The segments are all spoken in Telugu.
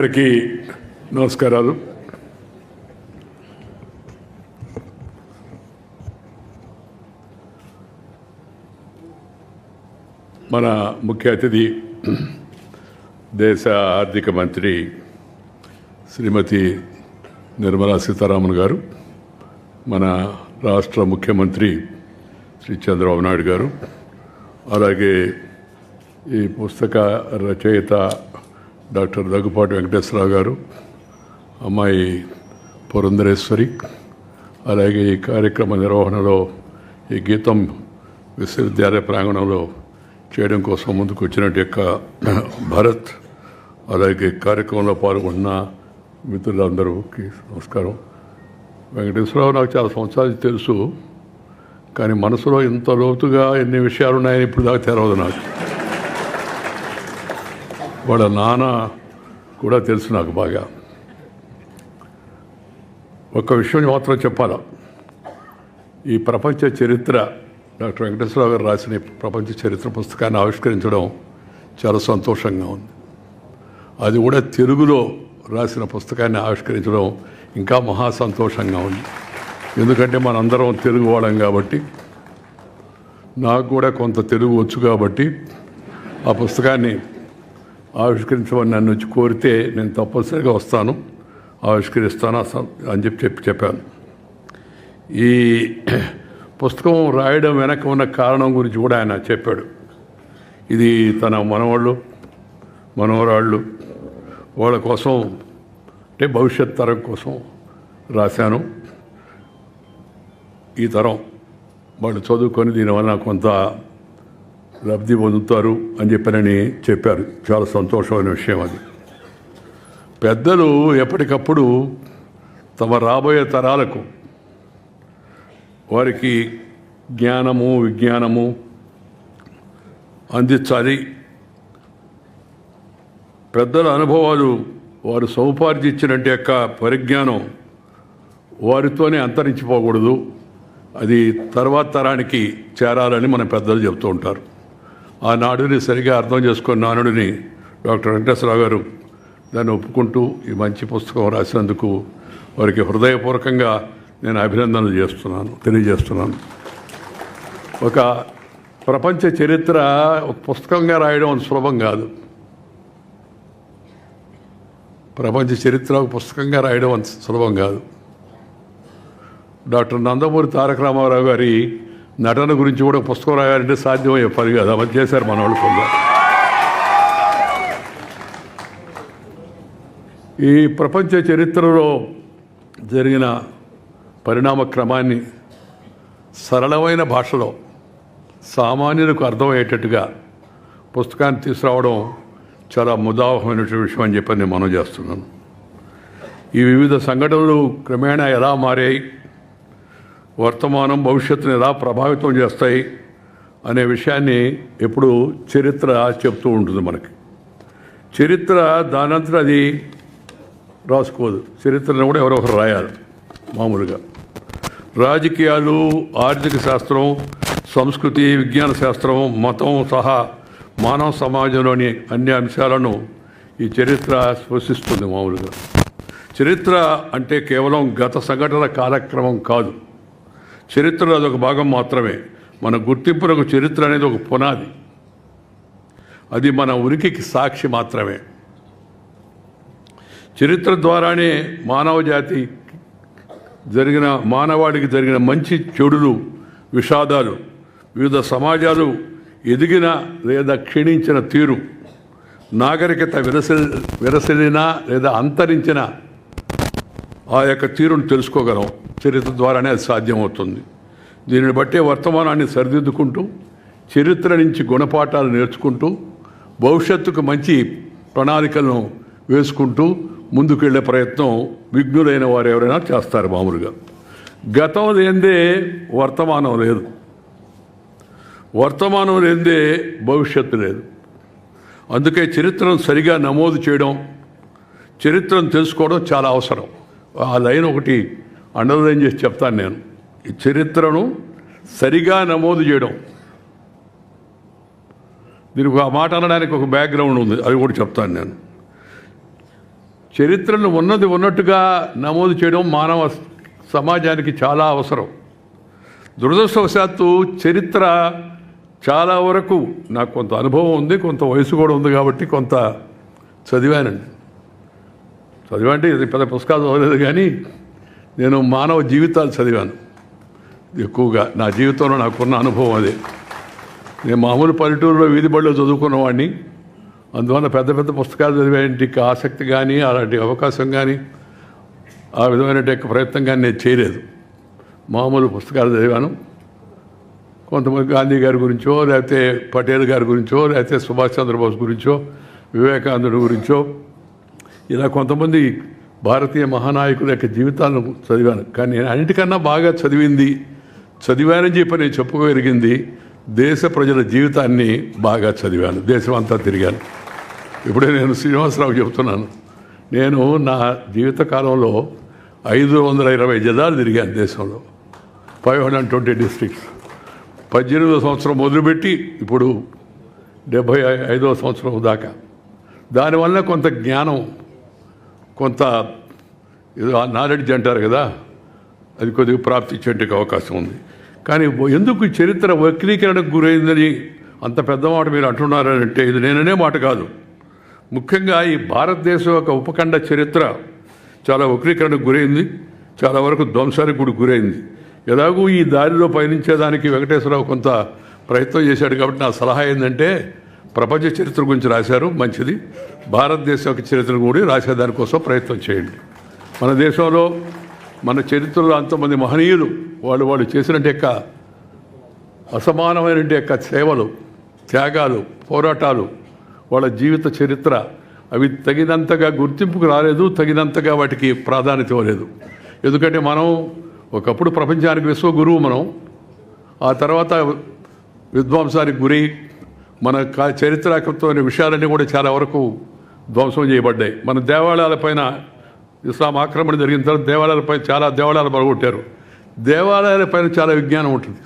అందరికీ నమస్కారాలు. మన ముఖ్య అతిథి దేశ ఆర్థిక మంత్రి శ్రీమతి నిర్మలా సీతారామన్ గారు మన రాష్ట్ర ముఖ్యమంత్రి శ్రీ చంద్రబాబు నాయుడు గారు అలాగే ఈ పుస్తక రచయిత డాక్టర్ దగ్గుపాటి వెంకటేశ్వరరావు గారు అమ్మాయి పురంధరేశ్వరి అలాగే ఈ కార్యక్రమ నిర్వహణలో ఈ గీతం విశ్వవిద్యాలయ ప్రాంగణంలో చేయడం కోసం ముందుకు వచ్చినట్టు యొక్క భరత్ అలాగే కార్యక్రమంలో పాల్గొన్న మిత్రులందరికీ నమస్కారం. వెంకటేశ్వరరావు నాకు చాలా సంవత్సరాలు తెలుసు కానీ మనసులో ఇంత లోతుగా ఎన్ని విషయాలు ఉన్నాయని ఇప్పుడు దాకా తెరవదు నాకు. వాళ్ళ నాన్న కూడా తెలుసు నాకు బాగా. ఒక విషయం మాత్రం చెప్పాల? ఈ ప్రపంచ చరిత్ర డాక్టర్ వెంకటేశ్వరరావు గారు రాసిన ప్రపంచ చరిత్ర పుస్తకాన్ని ఆవిష్కరించడం చాలా సంతోషంగా ఉంది. అది కూడా తెలుగులో రాసిన పుస్తకాన్ని ఆవిష్కరించడం ఇంకా మహా సంతోషంగా ఉంది. ఎందుకంటే మనందరం తెలుగు వాళ్ళం కాబట్టి నాకు కూడా కొంత తెలుగు వచ్చు కాబట్టి ఆ పుస్తకాన్ని ఆవిష్కరించమని నన్ను వచ్చి కోరితే నేను తప్పనిసరిగా వస్తాను ఆవిష్కరిస్తాను అసలు అని చెప్పి చెప్పి చెప్పాను. ఈ పుస్తకం రాయడం వెనక ఉన్న కారణం గురించి కూడా ఆయన చెప్పాడు. ఇది తన మనవాళ్ళు మనవరాళ్ళు వాళ్ళ కోసం అంటే భవిష్యత్ తరం కోసం రాశాను. ఈ తరం వాళ్ళు చదువుకొని దీనివల్ల కొంత లబ్ధి పొందుతారు అని చెప్పనని చెప్పారు. చాలా సంతోషమైన విషయం అది. పెద్దలు ఎప్పటికప్పుడు తమ రాబోయే తరాలకు వారికి జ్ఞానము విజ్ఞానము అందించాలి. పెద్దల అనుభవాలు వారు సముపార్జించినట్టు యొక్క పరిజ్ఞానం వారితోనే అంతరించిపోకూడదు. అది తర్వాత తరానికి చేరాలని మన పెద్దలు చెబుతూ ఉంటారు. ఆ నాడుని సరిగా అర్థం చేసుకున్న నానుడిని డాక్టర్ వెంకటేశ్వరరావు గారు దాన్ని ఒప్పుకుంటూ ఈ మంచి పుస్తకం రాసినందుకు వారికి హృదయపూర్వకంగా నేను అభినందనలు చేస్తున్నాను తెలియజేస్తున్నాను. ఒక ప్రపంచ చరిత్ర ఒక పుస్తకంగా రాయడం సులభం కాదు. ప్రపంచ చరిత్ర ఒక పుస్తకంగా రాయడం అంత సులభం కాదు. డాక్టర్ నందమూరి తారక రామారావు గారి నటన గురించి కూడా పుస్తకం రాయాలంటే సాధ్యమయ్యే పని కాదు. అమలు చేశారు మన వాళ్ళు కొందరు. ఈ ప్రపంచ చరిత్రలో జరిగిన పరిణామ క్రమాన్ని సరళమైన భాషలో సామాన్యులకు అర్థమయ్యేటట్టుగా పుస్తకాన్ని తీసుకురావడం చాలా ముదావహమైనటువంటి విషయం అని చెప్పి నేను మనం చేస్తున్నాను. ఈ వివిధ సంఘటనలు క్రమేణా ఎలా మారాయి? వర్తమానం భవిష్యత్తుని ఎలా ప్రభావితం చేస్తాయి అనే విషయాన్ని ఎప్పుడు చరిత్ర చెప్తూ ఉంటుంది మనకి. చరిత్ర దానంతట అది రాసుకోదు. చరిత్రను కూడా ఎవరో ఒకరు రాయాలి మామూలుగా. రాజకీయాలు ఆర్థిక శాస్త్రం సంస్కృతి విజ్ఞాన శాస్త్రం మతం సహా మానవ సమాజంలోని అన్ని అంశాలను ఈ చరిత్ర స్పృశిస్తుంది మామూలుగా. చరిత్ర అంటే కేవలం గత సంఘటన కాలక్రమం కాదు. చరిత్రలో అదొక భాగం మాత్రమే. మన గుర్తింపునకు చరిత్ర అనేది ఒక పునాది. అది మన ఉనికికి సాక్షి మాత్రమే. చరిత్ర ద్వారానే మానవ జాతి జరిగిన మానవాడికి జరిగిన మంచి చెడులు విషాదాలు వివిధ సమాజాలు ఎదిగిన లేదా క్షీణించిన తీరు నాగరికత విరసి విరసిలినా లేదా అంతరించిన ఆ యొక్క తీరును తెలుసుకోగలం. చరిత్ర ద్వారానే అది సాధ్యమవుతుంది. దీనిని బట్టే వర్తమానాన్ని సరిదిద్దుకుంటూ చరిత్ర నుంచి గుణపాఠాలు నేర్చుకుంటూ భవిష్యత్తుకు మంచి ప్రణాళికలను వేసుకుంటూ ముందుకెళ్ళే ప్రయత్నం విఘ్నులైన వారు ఎవరైనా చేస్తారు మామూలుగా. గతం లేదే వర్తమానం లేదు. వర్తమానం లేదే భవిష్యత్తు లేదు. అందుకే చరిత్రను సరిగా నమోదు చేయడం చరిత్రను తెలుసుకోవడం చాలా అవసరం. ఆ లైన్ ఒకటి అండర్లైన్ చేసి చెప్తాను నేను. ఈ చరిత్రను సరిగా నమోదు చేయడం. దీనికి ఆ మాట అనడానికి ఒక బ్యాక్గ్రౌండ్ ఉంది. అది కూడా చెప్తాను నేను. చరిత్రను ఉన్నది ఉన్నట్టుగా నమోదు చేయడం మానవ సమాజానికి చాలా అవసరం. దురదృష్టవశాత్తు చరిత్ర చాలా వరకు నాకు కొంత అనుభవం ఉంది కొంత వయసు కూడా ఉంది కాబట్టి కొంత చదివానండి. చదివంటే ఇది పెద్ద పుస్తకాలు చదవలేదు కానీ నేను మానవ జీవితాలు చదివాను. ఎక్కువగా నా జీవితంలో నాకున్న అనుభవం అదే. నేను మామూలు పల్లెటూరులో వీధి బడిలో చదువుకున్నవాడిని అందువల్ల పెద్ద పెద్ద పుస్తకాలు చదివేంటికి ఆసక్తి కానీ అలాంటి అవకాశం కానీ ఆ విధమైన ప్రయత్నం కానీ నేను చేయలేదు. మామూలు పుస్తకాలు చదివాను. కొంతమంది గాంధీ గారి గురించో లేకపోతే పటేల్ గారి గురించో లేకపోతే సుభాష్ చంద్రబోస్ గురించో వివేకానందుడి గురించో ఇలా కొంతమంది భారతీయ మహానాయకుల యొక్క జీవితాలను చదివాను. కానీ నేను అన్నిటికన్నా బాగా చదివింది చదివానని చెప్పి నేను చెప్పుకోగలిగింది దేశ ప్రజల జీవితాన్ని బాగా చదివాను. దేశం అంతా తిరిగాను. ఇప్పుడే నేను శ్రీనివాసరావు చెబుతున్నాను నేను నా జీవిత కాలంలో ఐదు వందల ఇరవై జిల్లాలు తిరిగాను దేశంలో. Five hundred twenty districts. పద్దెనిమిదో సంవత్సరం మొదలుపెట్టి ఇప్పుడు డెబ్భై ఐదో సంవత్సరం దాకా. దానివల్ల కొంత జ్ఞానం కొంత నాలెడ్జ్ అంటారు కదా అది కొద్దిగా ప్రాప్తి ప్రాప్తించేందుకు అవకాశం ఉంది. కానీ ఎందుకు చరిత్ర వక్రీకరణకు గురైందని అంత పెద్ద మాట మీరు అంటున్నారని అంటే ఇది నేననే మాట కాదు. ముఖ్యంగా ఈ భారతదేశం యొక్క ఉపఖండ చరిత్ర చాలా వక్రీకరణకు గురైంది చాలా వరకు ధ్వంసానికి కూడా గురైంది. ఎలాగూ ఈ దారిలో పయనించేదానికి వెంకటేశ్వరరావు కొంత ప్రయత్నం చేశాడు కాబట్టి నా సలహా ఏంటంటే ప్రపంచ చరిత్ర గురించి రాశారు మంచిది. భారతదేశం యొక్క చరిత్ర కూడా రాసేదానికోసం ప్రయత్నం చేయండి. మన దేశంలో మన చరిత్రలో అంతమంది మహనీయులు వాళ్ళు వాళ్ళు చేసిన యొక్క అసమానమైన యొక్క సేవలు త్యాగాలు పోరాటాలు వాళ్ళ జీవిత చరిత్ర అవి తగినంతగా గుర్తింపుకు రాలేదు తగినంతగా వాటికి ప్రాధాన్యత ఇవ్వలేదు. ఎందుకంటే మనం ఒకప్పుడు ప్రపంచానికి విశ్వగురువు మనం. ఆ తర్వాత విధ్వంసానికి గురి మన కా- చరిత్రాత్మకమైన విషయాలన్నీ కూడా చాలా వరకు ధ్వంసం చేయబడ్డాయి. మన దేవాలయాలపైన ఇస్లాం ఆక్రమణ జరిగిన తర్వాత దేవాలయాలపై చాలా దేవాలయాలు పడగొట్టారు దేవాలయాలపైన చాలా విజ్ఞానం ఉంటుంది.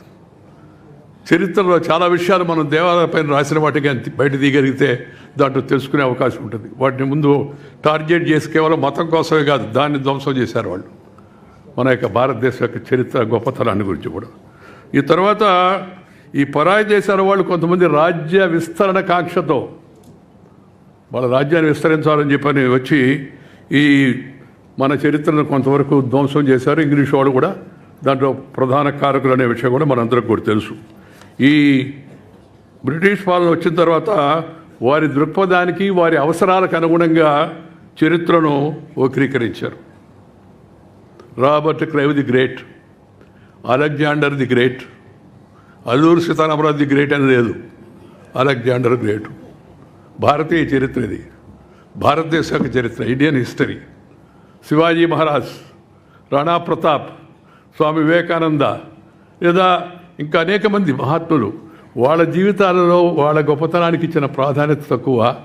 చరిత్రలో చాలా విషయాలు మనం దేవాలయాలపైన రాసిన వాటికి బయట తీయగలిగితే దాంట్లో తెలుసుకునే అవకాశం ఉంటుంది. వాటిని ముందు టార్గెట్ చేసి కేవలం మతం కోసమే కాదు దాన్ని ధ్వంసం చేశారు వాళ్ళు. మన యొక్క భారతదేశం యొక్క చరిత్ర గొప్పతనాన్ని గురించి కూడా. ఈ తర్వాత ఈ పరాయి దేశాల వాళ్ళు కొంతమంది రాజ్య విస్తరణ కాంక్షతో. వాళ్ళ రాజ్యాన్ని విస్తరించాలని చెప్పని వచ్చి ఈ మన చరిత్రను కొంతవరకు ధ్వంసం చేశారు. ఇంగ్లీష్ వాళ్ళు కూడా దాంట్లో ప్రధాన కారకులు అనే విషయం కూడా మనందరికి కూడా తెలుసు. ఈ బ్రిటిష్ పాలన వచ్చిన తర్వాత వారి దృక్పథానికి వారి అవసరాలకు అనుగుణంగా చరిత్రను వక్రీకరించారు. Robert Clive the great Alexander the great Alluri Sitaramaraju the great అని లేదు. Alexander great. భారతీయ చరిత్ర ఇది. భారతదేశ యొక్క చరిత్ర ఇండియన్ హిస్టరీ. శివాజీ మహారాజ్ రాణా ప్రతాప్ స్వామి వివేకానంద లేదా ఇంకా అనేక మంది మహాత్ములు వాళ్ళ జీవితాలలో వాళ్ళ గొప్పతనానికి ఇచ్చిన ప్రాధాన్యత తక్కువ.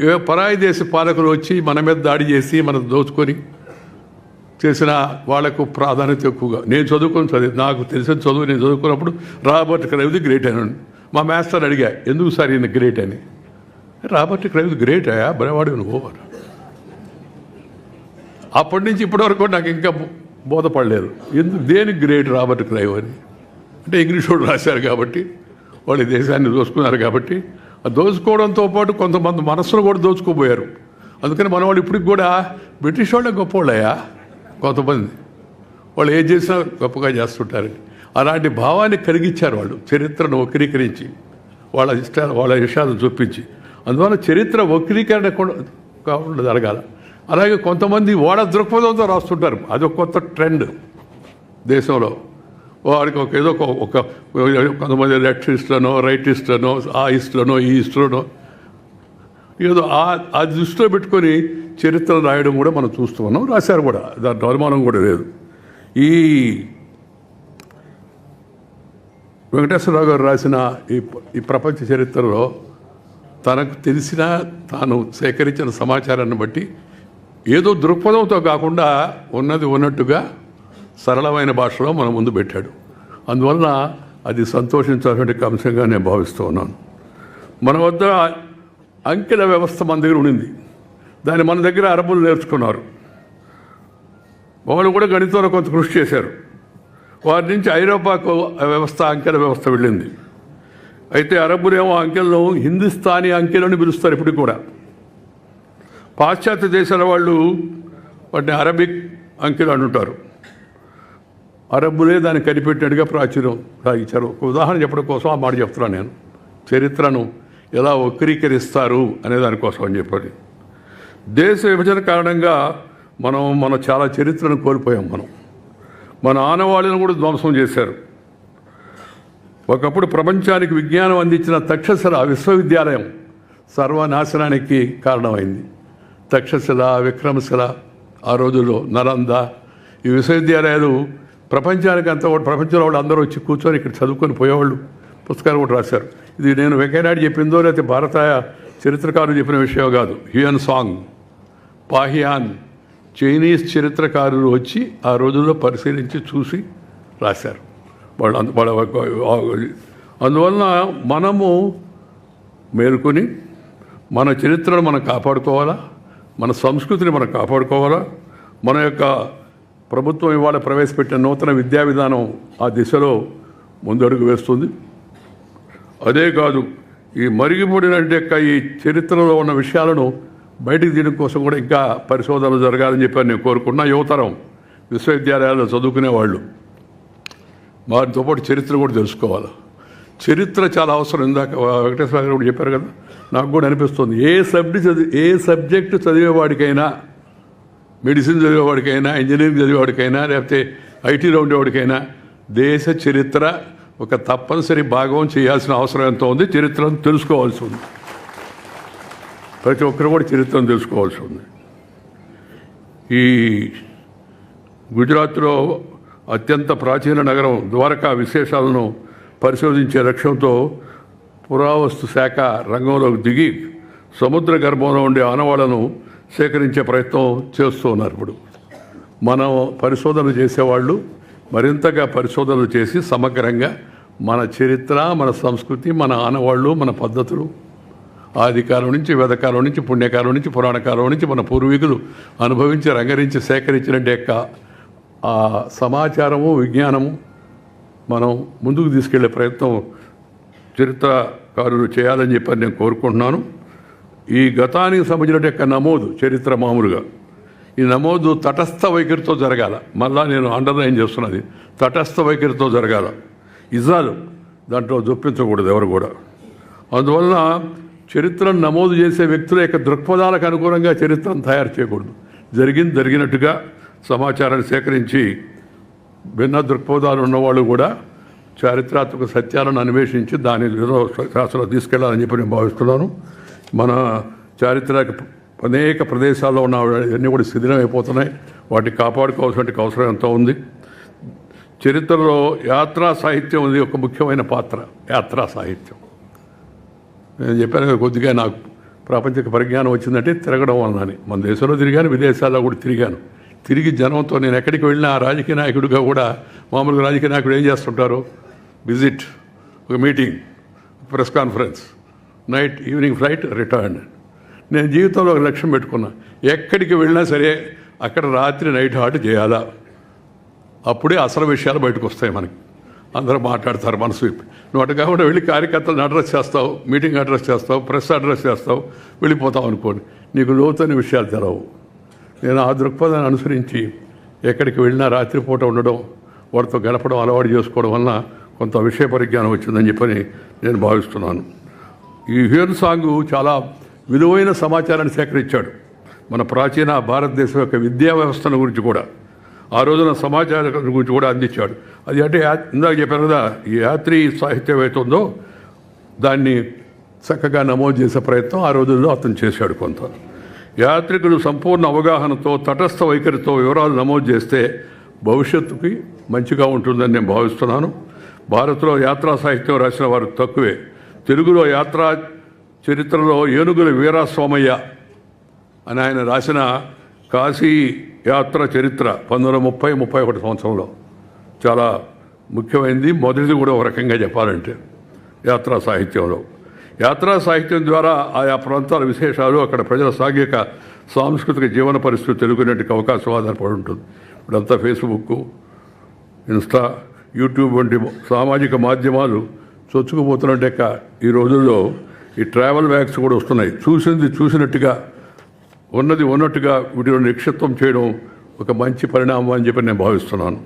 ఏ పరాయి దేశ పాలకులు వచ్చి మన మీద దాడి చేసి మనం దోచుకొని చేసిన వాళ్ళకు ప్రాధాన్యత ఎక్కువగా. నేను చదువుకొని చదివి నాకు తెలిసిన చదువు నేను చదువుకున్నప్పుడు రాబర్ట్ క్రైవ్ ది గ్రేట్ అని మా మాస్టర్ అడిగా ఎందుకు సార్ ఈయన గ్రేట్ అని? రాబర్ట్ క్రైవ్ గ్రేట్ అయ్యా బలవాడు నువ్వు ఓవర్. అప్పటి నుంచి ఇప్పటి వరకు నాకు ఇంకా బోధపడలేదు. ఎందుకు దేనికి గ్రేట్ రాబర్ట్ క్రైవ్ అని? అంటే ఇంగ్లీష్ వాడు రాశారు కాబట్టి వాళ్ళు దేశాన్ని దోచుకున్నారు కాబట్టి దోచుకోవడంతో పాటు కొంతమంది మనస్సును కూడా దోచుకోబోయారు. అందుకని మన వాళ్ళు ఇప్పటికి కూడా బ్రిటిష్ వాళ్ళే గొప్పవాళ్ళయ్యా కొంతమంది. వాళ్ళు ఏం చేసినా గొప్పగా చేస్తుంటారని అలాంటి భావాన్ని కలిగించారు వాళ్ళు. చరిత్రను వక్రీకరించి వాళ్ళ ఇష్టాలు వాళ్ళ విషయాలు చూపించి. అందువల్ల చరిత్ర వక్రీకరణ కూడా కాకుండా జరగాల. అలాగే కొంతమంది వాళ్ళ దృక్పథంతో రాస్తుంటారు. అదొక కొత్త ట్రెండ్ దేశంలో. వారికి ఒక ఏదో ఒక ఒక కొంతమంది లెఫ్టిస్ట్లనో రైటిస్ట్లనో ఆ ఇస్ట్లనో ఈ ఇస్ట్లనో ఏదో ఆ ఆ దృష్టిలో పెట్టుకొని చరిత్ర రాయడం కూడా మనం చూస్తూ ఉన్నాం. రాశారు కూడా. దాంట్లో అనుమానం కూడా లేదు. ఈ వెంకటేశ్వరరావు గారు రాసిన ఈ ఈ ప్రపంచ చరిత్రలో తనకు తెలిసిన తాను సేకరించిన సమాచారాన్ని బట్టి ఏదో దృక్పథంతో కాకుండా ఉన్నది ఉన్నట్టుగా సరళమైన భాషలో మన ముందు పెట్టాడు. అందువలన అది సంతోషించాల్సిన అంశంగా నేను భావిస్తూ ఉన్నాను. మన వద్ద అంకెల వ్యవస్థ మన దగ్గర ఉండింది. దాన్ని మన దగ్గర అరబులు నేర్చుకున్నారు. వాళ్ళు కూడా గణితంలో కొంత కృషి చేశారు. వారి నుంచి ఐరోపాకు వ్యవస్థ అంకెల వ్యవస్థ వెళ్ళింది. అయితే అరబ్బులేమో అంకెలను హిందుస్థానీ అంకెలని పిలుస్తారు ఇప్పటికి కూడా. పాశ్చాత్య దేశాల వాళ్ళు వాటిని అరబిక్ అంకెలు అంటుంటారు. అరబ్బులే దాన్ని కనిపెట్టినట్టుగా ప్రాచుర్యం సాగించారు ఒక ఉదాహరణ చెప్పడం కోసం ఆ మాట చెప్తున్నాను నేను. చరిత్రను ఎలా వక్రీకరిస్తారు అనే దానికోసం అని చెప్పాలి దేశ విభజన కారణంగా మనం మన చాలా చరిత్రను కోల్పోయాం మనం. మన ఆనవాళ్ళను కూడా ధ్వంసం చేశారు. ఒకప్పుడు ప్రపంచానికి విజ్ఞానం అందించిన తక్షశిల విశ్వవిద్యాలయం సర్వనాశనానికి కారణమైంది. తక్షశిల విక్రమశిల ఆ రోజుల్లో నలంద ఈ విశ్వవిద్యాలయాలు ప్రపంచానికి అంతా ప్రపంచంలో వాళ్ళు అందరూ వచ్చి కూర్చొని ఇక్కడ చదువుకొని పోయేవాళ్ళు. పుస్తకాలు కూడా రాశారు. ఇది నేను వెంకయ్యనాయుడు చెప్పిందో లేకపోతే భారత చరిత్రకారులు చెప్పిన విషయం కాదు. హ్యూయన్ సాంగ్ పాహియాన్ చైనీస్ చరిత్రకారులు వచ్చి ఆ రోజుల్లో పరిశీలించి చూసి రాశారు. వాళ్ళు వాళ్ళ అందువలన మనము మేలుకొని మన చరిత్రను మనం కాపాడుకోవాలా? మన సంస్కృతిని మనం కాపాడుకోవాలా? మన యొక్క ప్రభుత్వం ఇవాళ ప్రవేశపెట్టిన నూతన విద్యా విధానం ఆ దిశలో ముందడుగు వేస్తుంది. అదే కాదు ఈ మరిగిపడిన యొక్క ఈ చరిత్రలో ఉన్న విషయాలను బయటికి తీయడం కోసం కూడా ఇంకా పరిశోధనలు జరగాలని చెప్పి నేను కోరుకున్నా. యువతరం విశ్వవిద్యాలయాల్లో చదువుకునే వాళ్ళు వారితో పాటు చరిత్ర కూడా తెలుసుకోవాలి. చరిత్ర చాలా అవసరం. ఇందాక వెంకటేశ్వర గారు కూడా చెప్పారు కదా నాకు కూడా అనిపిస్తుంది. ఏ సబ్జెక్ట్ చదివి ఏ సబ్జెక్టు చదివేవాడికైనా మెడిసిన్ చదివేవాడికైనా ఇంజనీరింగ్ చదివేవాడికైనా లేకపోతే ఐటీలో ఉండేవాడికైనా దేశ చరిత్ర ఒక తప్పనిసరి భాగం చేయాల్సిన అవసరం ఎంతో ఉంది. చరిత్రను తెలుసుకోవాల్సి ఉంది. ప్రతి ఒక్కరు కూడా చరిత్రను తెలుసుకోవాల్సి ఉంది. ఈ గుజరాత్లో అత్యంత ప్రాచీన నగరం ద్వారకా విశేషాలను పరిశోధించే లక్ష్యంతో పురావస్తు శాఖ రంగంలోకి దిగి సముద్ర గర్భంలో ఉండే ఆనవాళ్ళను సేకరించే ప్రయత్నం చేస్తూ ఉన్నారు ఇప్పుడు. మనం పరిశోధన చేసేవాళ్ళు మరింతగా పరిశోధనలు చేసి సమగ్రంగా మన చరిత్ర మన సంస్కృతి మన ఆనవాళ్ళు మన పద్ధతులు ఆదికాలం నుంచి వేదకాలం నుంచి పుణ్యకాలం నుంచి పురాణకాలం నుంచి మన పూర్వీకులు అనుభవించి రంగరించి సేకరించిన యొక్క ఆ సమాచారము విజ్ఞానము మనం ముందుకు తీసుకెళ్ళే ప్రయత్నం చరిత్రకారులు చేయాలని చెప్పి నేను కోరుకుంటున్నాను. ఈ గతానికి సంబంధించిన యొక్క నమోదు చరిత్ర మామూలుగా. ఈ నమోదు తటస్థ వైఖరితో జరగాల. మళ్ళా నేను అండర్లైన్ చేస్తున్నది. తటస్థ వైఖరితో జరగాల. ఇజాలు దాంట్లో జొప్పించకూడదు ఎవరు కూడా. అందువలన చరిత్రను నమోదు చేసే వ్యక్తుల యొక్క దృక్పథాలకు అనుగుణంగా చరిత్రను తయారు చేయకూడదు. జరిగింది జరిగినట్టుగా సమాచారాన్ని సేకరించి భిన్న దృక్పథాలు ఉన్నవాళ్ళు కూడా చారిత్రాత్మక సత్యాలను అన్వేషించి దాని శాస్త్రంలో తీసుకెళ్ళాలని చెప్పి నేను భావిస్తున్నాను. మన చారిత్రక అనేక ప్రదేశాల్లో ఉన్న అన్నీ కూడా శిథిలం అయిపోతున్నాయి వాటిని కాపాడుకోవాల్సిన అవసరం ఎంతో ఉంది. చరిత్రలో యాత్రా సాహిత్యం ఉంది ఒక ముఖ్యమైన పాత్ర. యాత్రా సాహిత్యం. నేను చెప్పాను కొద్దిగా నాకు ప్రాపంచిక పరిజ్ఞానం వచ్చిందంటే తిరగడం వలనని మన దేశంలో తిరిగాను విదేశాల్లో కూడా తిరిగాను. తిరిగి జనంతో నేను ఎక్కడికి వెళ్ళినా రాజకీయ నాయకుడిగా కూడా మామూలుగా రాజకీయ నాయకుడు ఏం చేస్తుంటారు? విజిట్ ఒక meeting press conference night evening flight return. నేను జీవితంలో ఒక లక్ష్యం పెట్టుకున్నా. ఎక్కడికి వెళ్ళినా సరే అక్కడ రాత్రి నైట్ హాట్ చేయాలా? అప్పుడే అసలు విషయాలు బయటకు వస్తాయి మనకి. అందరూ మాట్లాడతారు మనసు విప్పి. నువ్వు అటు కాకుండా వెళ్ళి కార్యకర్తలను అడ్రస్ చేస్తావు మీటింగ్ అడ్రస్ చేస్తావు ప్రెస్ అడ్రస్ చేస్తావు వెళ్ళిపోతావు అనుకోండి. నీకు లోతైన విషయాలు తెలవు. నేను ఆ దృక్పథాన్ని అనుసరించి ఎక్కడికి వెళ్ళినా రాత్రిపూట ఉండడం వారితో గడపడం అలవాటు చేసుకోవడం వలన కొంత విషయ పరిజ్ఞానం వచ్చిందని చెప్పని నేను భావిస్తున్నాను. ఈ హ్యూన్ సాంగ్ చాలా విలువైన సమాచారాన్ని సేకరించాడు. మన ప్రాచీన భారతదేశం యొక్క విద్యా వ్యవస్థను గురించి కూడా ఆ రోజున సమాచారం గురించి కూడా అందించాడు. అది అంటే ఇందాక చెప్పాను కదా ఈ యాత్రి సాహిత్యం అయితే ఉందో దాన్ని చక్కగా నమోదు చేసే ప్రయత్నం ఆ రోజుల్లో అతను చేశాడు కొంత. యాత్రికులు సంపూర్ణ అవగాహనతో తటస్థ వైఖరితో వివరాలు నమోదు చేస్తే భవిష్యత్తుకి మంచిగా ఉంటుందని నేను భావిస్తున్నాను. భారత్లో యాత్రా సాహిత్యం రాసిన వారు తక్కువే. తెలుగులో యాత్రా చరిత్రలో ఏనుగుల వీరాస్వామయ్య అని ఆయన రాసిన కాశీ యాత్ర చరిత్ర పంతొమ్మిది వందల ముప్పై ముప్పై ఒకటి సంవత్సరంలో. చాలా ముఖ్యమైనది మొదటిది కూడా ఒక రకంగా చెప్పాలంటే యాత్రా సాహిత్యంలో. యాత్రా సాహిత్యం ద్వారా ఆయా ప్రాంతాల విశేషాలు అక్కడ ప్రజల సాంఘిక సాంస్కృతిక జీవన పరిస్థితి తెలుగునేటికి అవకాశం ఆధారపడి ఉంటుంది. ఇప్పుడంతా ఫేస్బుక్ ఇన్స్టా యూట్యూబ్ వంటి సామాజిక మాధ్యమాలు చొచ్చుకుపోతున్నట్టే ఈ రోజుల్లో ఈ ట్రావెల్ బ్యాగ్స్ కూడా వస్తున్నాయి. చూసింది చూసినట్టుగా ఉన్నది ఉన్నట్టుగా వీటిలో నిక్షిప్తం చేయడం ఒక మంచి పరిణామం అని చెప్పి నేను భావిస్తున్నాను.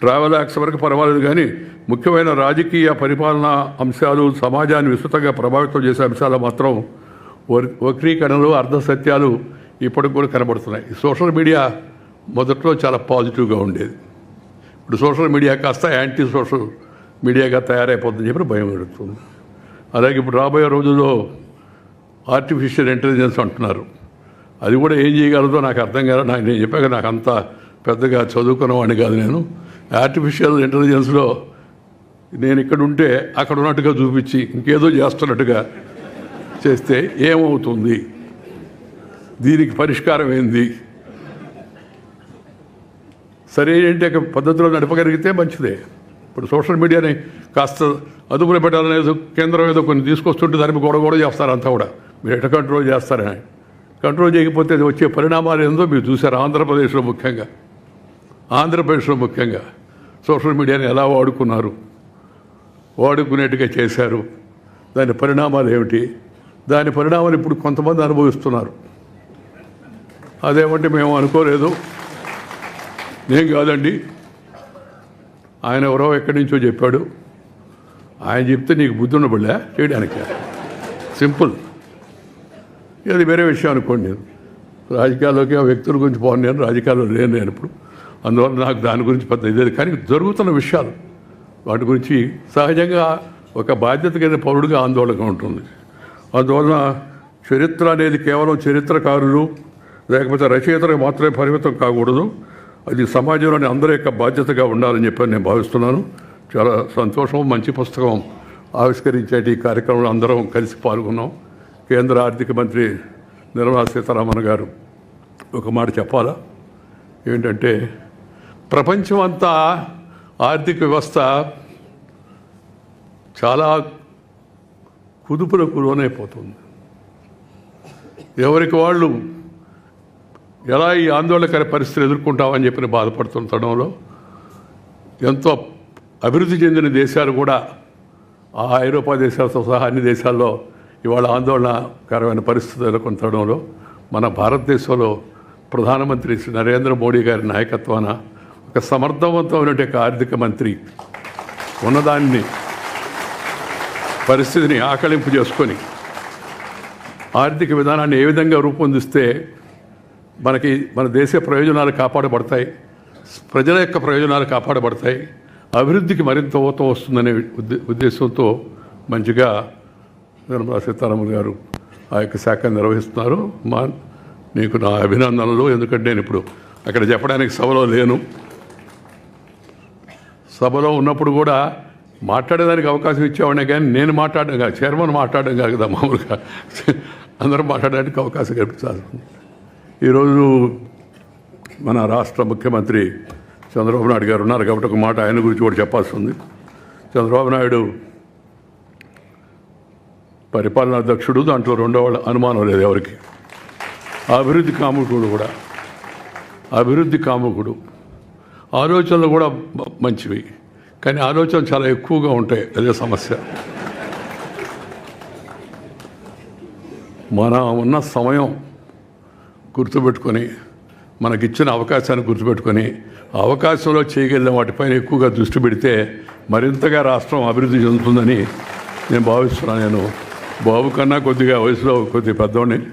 ట్రావెల్ యాక్ట్స్ వరకు పర్వాలేదు కానీ ముఖ్యమైన రాజకీయ పరిపాలనా అంశాలు సమాజాన్ని విస్తృతంగా ప్రభావితం చేసే అంశాలు మాత్రం వక్రీకరణలు అర్ధ సత్యాలు ఇప్పటికి కూడా కనబడుతున్నాయి. సోషల్ మీడియా మొదట్లో చాలా పాజిటివ్గా ఉండేది. ఇప్పుడు సోషల్ మీడియా కాస్త యాంటీ సోషల్ మీడియాగా తయారైపోతుందని చెప్పి భయం పెడుతుంది అలాగే ఇప్పుడు రాబోయే రోజుల్లో ఆర్టిఫిషియల్ ఇంటెలిజెన్స్ అంటున్నారు. అది కూడా ఏం చేయగలదో నాకు అర్థం కాదు నాకు నేను చెప్పాక నాకు అంత పెద్దగా చదువుకున్నవాడిని కాదు నేను. ఆర్టిఫిషియల్ ఇంటెలిజెన్స్లో నేను ఇక్కడ ఉంటే అక్కడ ఉన్నట్టుగా చూపించి ఇంకేదో చేస్తున్నట్టుగా చేస్తే ఏమవుతుంది? దీనికి పరిష్కారం ఏంది? సరైన పద్ధతిలో నడపగలిగితే మంచిదే. ఇప్పుడు సోషల్ మీడియాని కాస్త అదుపులో పెట్టాలని ఏదో కేంద్రం ఏదో కొన్ని తీసుకొస్తుంటే దాని గొడవ గొడవ కూడా చేస్తారు అంతా కూడా. మీరు ఎట్లా కంట్రోల్ చేస్తారని కంట్రోల్ చేయకపోతే అది వచ్చే పరిణామాలు ఏందో మీరు చూసారు ఆంధ్రప్రదేశ్లో ముఖ్యంగా. ఆంధ్రప్రదేశ్లో ముఖ్యంగా సోషల్ మీడియాని ఎలా వాడుకున్నారు? వాడుకునేట్టుగా చేశారు. దాని పరిణామాలు ఏమిటి? దాని పరిణామాలు ఇప్పుడు కొంతమంది అనుభవిస్తున్నారు. అదేమంటే మేము అనుకోలేదు. నేను కాదండి. ఆయన ఎవరో ఎక్కడి నుంచో చెప్పాడు. ఆయన చెప్తే నీకు బుద్ధి ఉండబడలే? చేయడానికి. సింపుల్. అది వేరే విషయం అనుకోండి నేను. రాజకీయాల్లోకి ఆ వ్యక్తుల గురించి పోను నేను రాజకీయాల్లో లేను నేను ఇప్పుడు. అందువల్ల నాకు దాని గురించి పెద్ద ఇదే కానీ జరుగుతున్న విషయాలు వాటి గురించి సహజంగా ఒక బాధ్యత కింద పౌరుడిగా ఆందోళనగా ఉంటుంది. అందువలన చరిత్ర అనేది కేవలం చరిత్రకారులు లేకపోతే రచయితలకు మాత్రమే పరిమితం కాకూడదు. అది సమాజంలోని అందరి యొక్క బాధ్యతగా ఉండాలని చెప్పి నేను భావిస్తున్నాను. చాలా సంతోషం మంచి పుస్తకం ఆవిష్కరించేటి ఈ కార్యక్రమంలో అందరం కలిసి పాల్గొన్నాం. కేంద్ర ఆర్థిక మంత్రి నిర్మలా సీతారామన్ గారు ఒక మాట చెప్పాలా? ఏంటంటే ప్రపంచం అంతా ఆర్థిక వ్యవస్థ చాలా కుదుపులకు లోనైపోతుంది. ఎవరికి వాళ్ళు ఎలా ఈ ఆందోళనకర పరిస్థితులు ఎదుర్కొంటామని చెప్పి బాధపడుతున్న తరుణంలో ఎంతో అభివృద్ధి చెందిన దేశాలు కూడా ఆ ఐరోపా దేశాలతో సహా అన్ని దేశాల్లో ఇవాళ ఆందోళనకరమైన పరిస్థితులు ఎదుర్కొన్న తరుణంలో మన భారతదేశంలో ప్రధానమంత్రి శ్రీ నరేంద్ర మోడీ గారి నాయకత్వాన ఒక సమర్థవంతమైనటువంటి ఒక ఆర్థిక మంత్రి ఉన్నదాన్ని పరిస్థితిని ఆకలింపు చేసుకొని ఆర్థిక విధానాన్ని ఏ విధంగా రూపొందిస్తే మనకి మన దేశ ప్రయోజనాలు కాపాడబడతాయి. ప్రజల యొక్క ప్రయోజనాలు కాపాడబడతాయి. అభివృద్ధికి మరింత ఊతం వస్తుందనే ఉద్దే ఉద్దేశంతో మంచిగా నిర్మలా సీతారామన్ గారు ఆ యొక్క శాఖను నిర్వహిస్తున్నారు. మా నీకు నా అభినందనలు. ఎందుకంటే నేను ఇప్పుడు అక్కడ చెప్పడానికి సభలో లేను. సభలో ఉన్నప్పుడు కూడా మాట్లాడేదానికి అవకాశం ఇచ్చేవాడినే కానీ నేను మాట్లాడడం కాదు చైర్మన్ మాట్లాడడం కాదు కదా మామూలుగా. అందరూ మాట్లాడడానికి అవకాశం కల్పించాల్సి ఉంది. ఈరోజు మన రాష్ట్ర ముఖ్యమంత్రి చంద్రబాబు నాయుడు గారు ఉన్నారు కాబట్టి ఒక మాట ఆయన గురించి కూడా చెప్పాల్సి ఉంది చంద్రబాబు నాయుడు పరిపాలనా అధ్యక్షుడు దాంట్లో రెండో వాళ్ళ అనుమానం లేదు ఎవరికి. అభివృద్ధి కాముకుడు కూడా. అభివృద్ధి కాముకుడు. ఆలోచనలు కూడా మంచివి. కానీ ఆలోచన చాలా ఎక్కువగా ఉంటాయి. అదే సమస్య. మన ఉన్న సమయం గుర్తుపెట్టుకొని మనకిచ్చిన అవకాశాన్ని గుర్తుపెట్టుకొని అవకాశంలో చేయగలిగిన వాటిపైన ఎక్కువగా దృష్టి పెడితే మరింతగా రాష్ట్రం అభివృద్ధి చెందుతుందని నేను భావిస్తున్నాను. నేను బాబు కన్నా కొద్దిగా వయసులో కొద్దిగా పెద్దవాడిని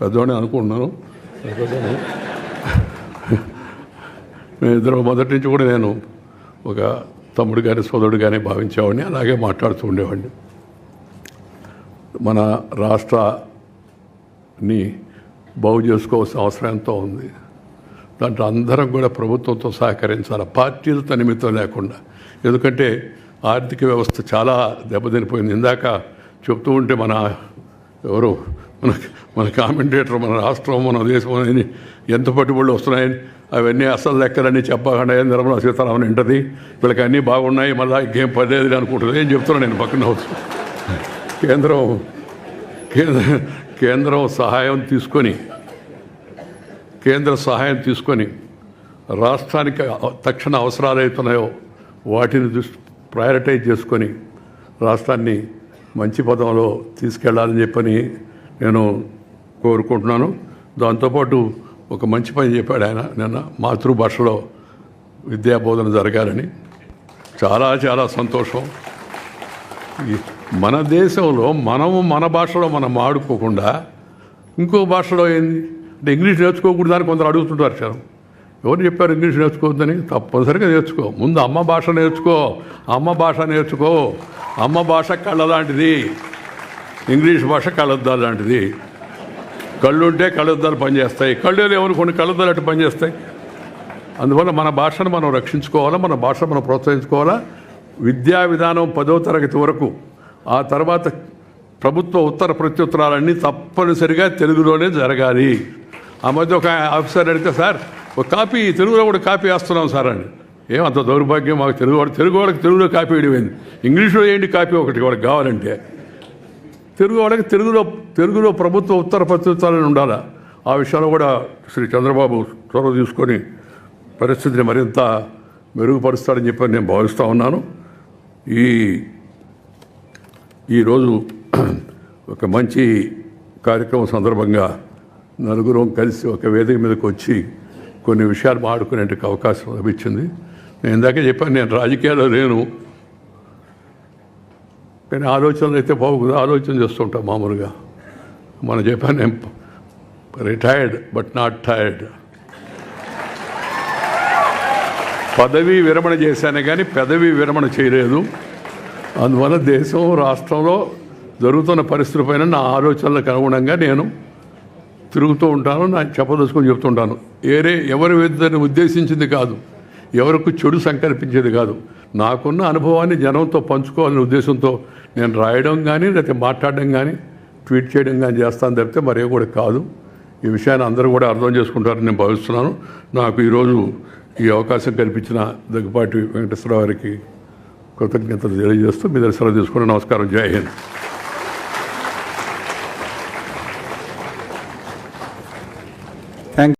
పెద్దవాడిని అనుకుంటున్నాను. మేము ఇద్దరు మొదటి నుంచి కూడా నేను ఒక తమ్ముడు కానీ సోదరుడు కానీ భావించేవాడిని. అలాగే మాట్లాడుతూ ఉండేవాడిని. మన రాష్ట్రాన్ని బాగు చేసుకోవాల్సిన అవసరం ఎంతో ఉంది. దాంట్లో అందరం కూడా ప్రభుత్వంతో సహకరించాలి. పార్టీలతో నిమిత్తం లేకుండా. ఎందుకంటే ఆర్థిక వ్యవస్థ చాలా దెబ్బతినిపోయింది. ఇందాక చెప్తూ ఉంటే మన ఎవరు? మన మన కామెంటేటర్ మన రాష్ట్రం మన దేశం అని ఎంత పట్టుబడులు వస్తున్నాయని అవన్నీ అసలు లెక్కలన్నీ చెప్పకుండా ఏం నిర్మలా సీతారామన్ వింటది వీళ్ళకి అన్నీ బాగున్నాయి మళ్ళీ ఇంకేం పర్లేదు అనుకుంటుంది. ఏం చెప్తున్నాను నేను పక్కన కేంద్రం కేంద్ర కేంద్రం సహాయం తీసుకొని కేంద్ర సహాయం తీసుకొని రాష్ట్రానికి తక్షణ అవసరాలు అవుతున్నాయో వాటిని దృష్టి ప్రయారిటైజ్ చేసుకొని రాష్ట్రాన్ని మంచి పదంలో తీసుకెళ్ళాలని చెప్పని నేను కోరుకుంటున్నాను. దాంతోపాటు ఒక మంచి పని చెప్పాడు ఆయన నిన్న మాతృభాషలో విద్యాబోధన జరగాలని. చాలా చాలా సంతోషం. మన దేశంలో మనము మన భాషలో మనం ఆడుకోకుండా ఇంకో భాషలో ఏంది? అంటే ఇంగ్లీష్ నేర్చుకోకూడదని కొందరు అడుగుతుంటారు సార్ ఎవరు చెప్పారు ఇంగ్లీష్ నేర్చుకోవద్దని? తప్పనిసరిగా నేర్చుకో. ముందు అమ్మ భాష నేర్చుకో. అమ్మ భాష నేర్చుకో. అమ్మ భాష కళ్ళ లాంటిది ఇంగ్లీష్ భాష కళ్ళద్దాలు లాంటిది. కళ్ళుంటే కళ్ళద్దాలు పనిచేస్తాయి. కళ్ళు లేవని కొన్ని కళ్ళద్దాలు అటు పనిచేస్తాయి. అందువల్ల మన భాషను మనం రక్షించుకోవాలా? మన భాష మనం ప్రోత్సహించుకోవాలా? విద్యా విధానం పదో తరగతి వరకు ఆ తర్వాత ప్రభుత్వ ఉత్తర ప్రత్యుత్తరాలన్నీ తప్పనిసరిగా తెలుగులోనే జరగాలి. ఆ మధ్య ఒక ఆఫీసర్ అడిగితే సార్ ఒక కాపీ తెలుగులో కూడా కాపీ వేస్తున్నాం సార్ అని. ఏమంత దౌర్భాగ్యం? మాకు తెలుగు వాడు తెలుగు వాళ్ళకి తెలుగులో కాపీ వేయడం ఇంగ్లీష్లో ఏంటి కాపీ ఒకటి వాళ్ళకి కావాలంటే? తెలుగు వాళ్ళకి తెలుగులో తెలుగులో ప్రభుత్వ ఉత్తర ప్రత్యుత్తరాలను ఉండాలి? ఆ విషయంలో కూడా శ్రీ చంద్రబాబు చొరవ తీసుకొని పరిస్థితిని మరింత మెరుగుపరుస్తాడని చెప్పి నేను భావిస్తూ ఉన్నాను. ఈ ఈరోజు ఒక మంచి కార్యక్రమం సందర్భంగా నలుగురం కలిసి ఒక వేదిక మీదకి వచ్చి కొన్ని విషయాలు మాడుకునేందుకు అవకాశం లభించింది. నేను ఇందాకే చెప్పాను నేను రాజకీయాల్లో లేను. కానీ ఆలోచనలు అయితే బాగుంది ఆలోచన చేస్తుంటాం మామూలుగా. మనం చెప్పాను నేను రిటైర్డ్ బట్ నాట్ టైర్డ్ పదవీ విరమణ చేశానే కానీ పెదవి విరమణ చేయలేదు. అందువల్ల దేశం రాష్ట్రంలో జరుగుతున్న పరిస్థితులపైన నా ఆలోచనలకు అనుగుణంగా నేను తిరుగుతూ ఉంటాను నా చెప్పదలుచుకొని చెప్తుంటాను ఏరే ఎవరి ఇద్దరిని ఉద్దేశించింది కాదు. ఎవరికి చెడు సంకల్పించేది కాదు. నాకున్న అనుభవాన్ని జనంతో పంచుకోవాలనే ఉద్దేశంతో నేను రాయడం కానీ లేకపోతే మాట్లాడడం కానీ ట్వీట్ చేయడం కానీ చేస్తాను తప్పితే మరే కూడా కాదు. ఈ విషయాన్ని అందరూ కూడా అర్థం చేసుకుంటారని నేను భావిస్తున్నాను. నాకు ఈరోజు ఈ అవకాశం కల్పించిన దగ్గుపాటి వెంకటేశ్వరరావు గారికి కృతజ్ఞతలు తెలియజేస్తూ మీ దర్శనం తీసుకుని నమస్కారం. జై హింద్.